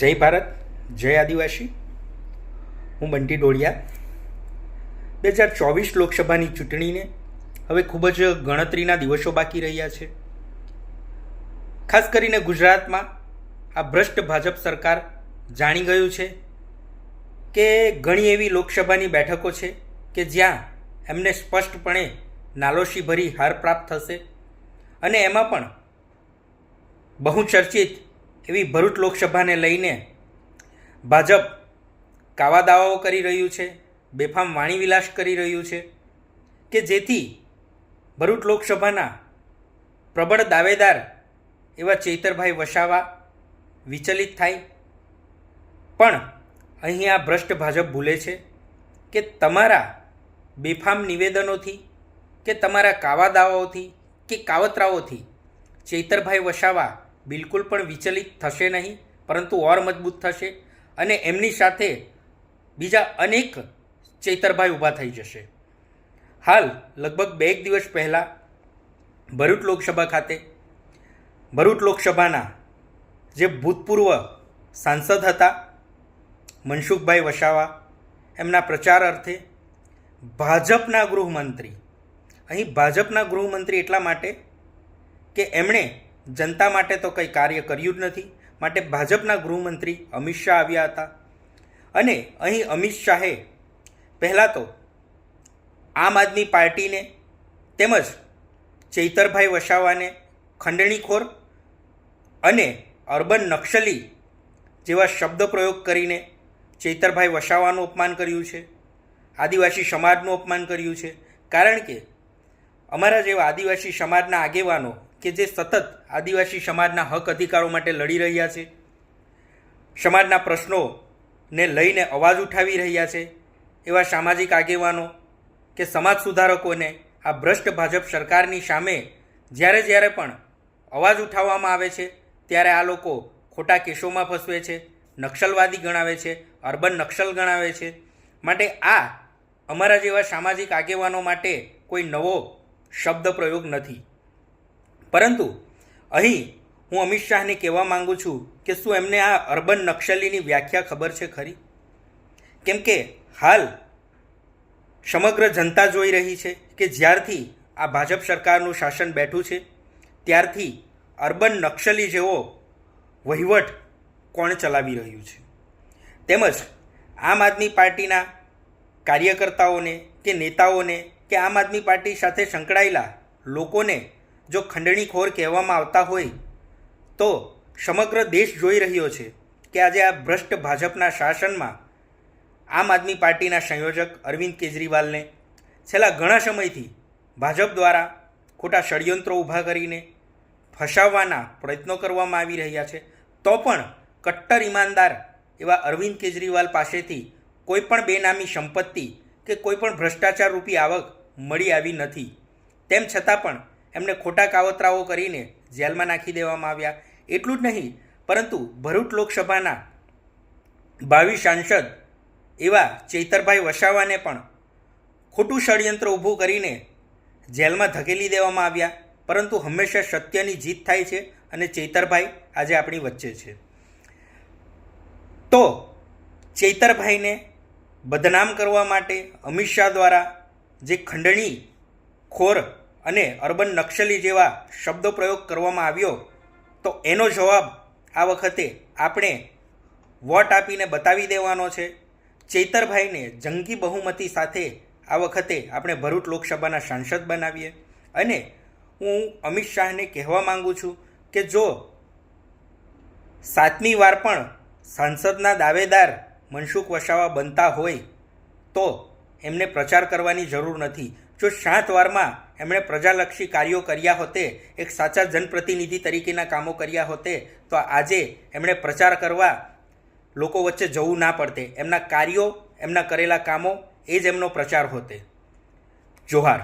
જય ભારત, જય આદિવાસી. હું બંટી ડોળિયા. બે હજાર ચોવીસ લોકસભાની ચૂંટણીને હવે ખૂબ જ ગણતરીના દિવસો બાકી રહ્યા છે. ખાસ કરીને ગુજરાતમાં આ ભ્રષ્ટ ભાજપ સરકાર જાણી ગયું છે કે ઘણી એવી લોકસભાની બેઠકો છે કે જ્યાં એમને સ્પષ્ટપણે નાલોશીભરી હાર પ્રાપ્ત થશે. અને એમાં પણ બહુચર્ચિત એવી ભરૂચ લોકસભાને લઈને ભાજપ કાવા દાવાઓ કરી રહ્યું છે, બેફામ વાણીવિલાસ કરી રહ્યું છે, કે જેથી ભરૂચ લોકસભાના પ્રબળ દાવેદાર એવા ચૈતરભાઈ વસાવા વિચલિત થાય. પણ અહીં આ ભ્રષ્ટ ભાજપ ભૂલે છે કે તમારા બેફામ નિવેદનોથી, કે તમારા કાવા દાવાઓથી, કે કાવતરાઓથી ચૈતરભાઈ વસાવા બિલકુલ પણ વિચલિત થશે નહીં, પરંતુ ઓર મજબૂત થશે અને એમની સાથે બીજા અનેક ચૈતરભાઈ ઊભા થઈ જશે. હાલ, લગભગ બે એક દિવસ પહેલાં, ભરૂચ લોકસભા ખાતે, ભરૂચ લોકસભાના જે ભૂતપૂર્વ સાંસદ હતા, મનસુખભાઈ વસાવા, એમના પ્રચાર અર્થે ભાજપના ગૃહમંત્રી. અહીં ભાજપના ગૃહમંત્રી એટલા માટે કે એમણે જનતા માટે તો કંઈ કાર્ય કર્યું જ નથી. માટે ભાજપના ગૃહમંત્રી અમિત શાહ આવ્યા હતા. અને અહીં અમિત શાહે પહેલાં તો આમ આદમી પાર્ટીને તેમજ ચૈતરભાઈ વસાવાને ખંડણીખોર અને અર્બન નક્સલી જેવા શબ્દ પ્રયોગ કરીને ચૈતરભાઈ વસાવાનું અપમાન કર્યું છે. આદિવાસી સમાજનું અપમાન કર્યું છે. કારણ કે અમારા જેવા આદિવાસી સમાજના આગેવાનો કે જે સતત આદિવાસી સમાજના હક અધિકારો માટે લડી રહ્યા છે, સમાજના પ્રશ્નોને લઈને અવાજ ઉઠાવી રહ્યા છે, એવા સામાજિક આગેવાનો કે સમાજ સુધારકોને આ ભ્રષ્ટ ભાજપ સરકારની સામે જ્યારે જ્યારે પણ અવાજ ઉઠાવવામાં આવે છે, ત્યારે આ લોકો ખોટા કેસોમાં ફસવે છે, નક્સલવાદી ગણાવે છે, અર્બન નક્સલ ગણાવે છે. માટે આ અમારા જેવા સામાજિક આગેવાનો માટે કોઈ નવો શબ્દ પ્રયોગ નથી. પરંતુ અહીં હું અમિત શાહને કહેવા માંગુ છું કે શું એમને આ અર્બન નક્સલીની વ્યાખ્યા ખબર છે ખરી? કેમ કે હાલ સમગ્ર જનતા જોઈ રહી છે કે જ્યારથી આ ભાજપ સરકારનું શાસન બેઠું છે, ત્યારથી અર્બન નક્સલી જેવો વહીવટ કોણ ચલાવી રહ્યું છે? તેમજ આમ આદમી પાર્ટીના કાર્યકર્તાઓને કે નેતાઓને કે આમ આદમી પાર્ટી સાથે સંકળાયેલા લોકોને જો ખંડણીખોર કહેવામાં આવતા હોય, તો સમગ્ર દેશ જોઈ રહ્યો છે કે આજે આ ભ્રષ્ટ ભાજપના શાસનમાં આમ આદમી પાર્ટીના સંયોજક અરવિંદ કેજરીવાલને છેલ્લા ઘણા સમયથી ભાજપ દ્વારા ખોટા ષડયંત્રો ઊભા કરીને ફસાવવાના પ્રયત્નો કરવામાં આવી રહ્યા છે, તો પણ કટ્ટર ઈમાનદાર એવા અરવિંદ કેજરીવાલ પાસેથી કોઈ પણ બેનામી સંપત્તિ કે કોઈ પણ ભ્રષ્ટાચાર રૂપી આવક મળી આવી નથી. તેમ છતાં પણ એમને ખોટા કાવતરાઓ કરીને જેલમાં નાખી દેવામાં આવ્યા. એટલું જ નહીં, પરંતુ ભરૂચ લોકસભાના ભાવિ સાંસદ એવા ચૈતરભાઈ વસાવાને પણ ખોટું ષડયંત્ર ઊભું કરીને જેલમાં ધકેલી દેવામાં આવ્યા. પરંતુ હંમેશા સત્યની જીત થાય છે અને ચૈતરભાઈ આજે આપણી વચ્ચે છે. તો ચૈતરભાઈને બદનામ કરવા માટે અમિત શાહ દ્વારા જે ખંડણી ખોર અને અર્બન નક્સલી જેવા શબ્દો પ્રયોગ કરવામાં આવ્યો, તો એનો જવાબ આ વખતે આપણે વોટ આપીને બતાવી દેવાનો છે. ચૈતરભાઈને જંગી બહુમતી સાથે આ વખતે આપણે ભરૂચ લોકસભાના સાંસદ બનાવીએ. અને હું અમિત શાહને કહેવા માગું છું કે જો સાતમી વાર પણ સાંસદના દાવેદાર મનસુખ વસાવા બનતા હોય, તો એમને પ્રચાર કરવાની જરૂર નથી. જો સાત વારમાં એમણે પ્રજાલક્ષી કાર્યો કર્યા હોતે, એક સાચા જનપ્રતિનિધિ તરીકેના કામો કર્યા હોતે, તો આજે એમણે પ્રચાર કરવા લોકો વચ્ચે જવું ના પડતે. એમના કાર્યો, એમના કરેલા કામો, એ જ એમનો પ્રચાર હોતે. જોહાર.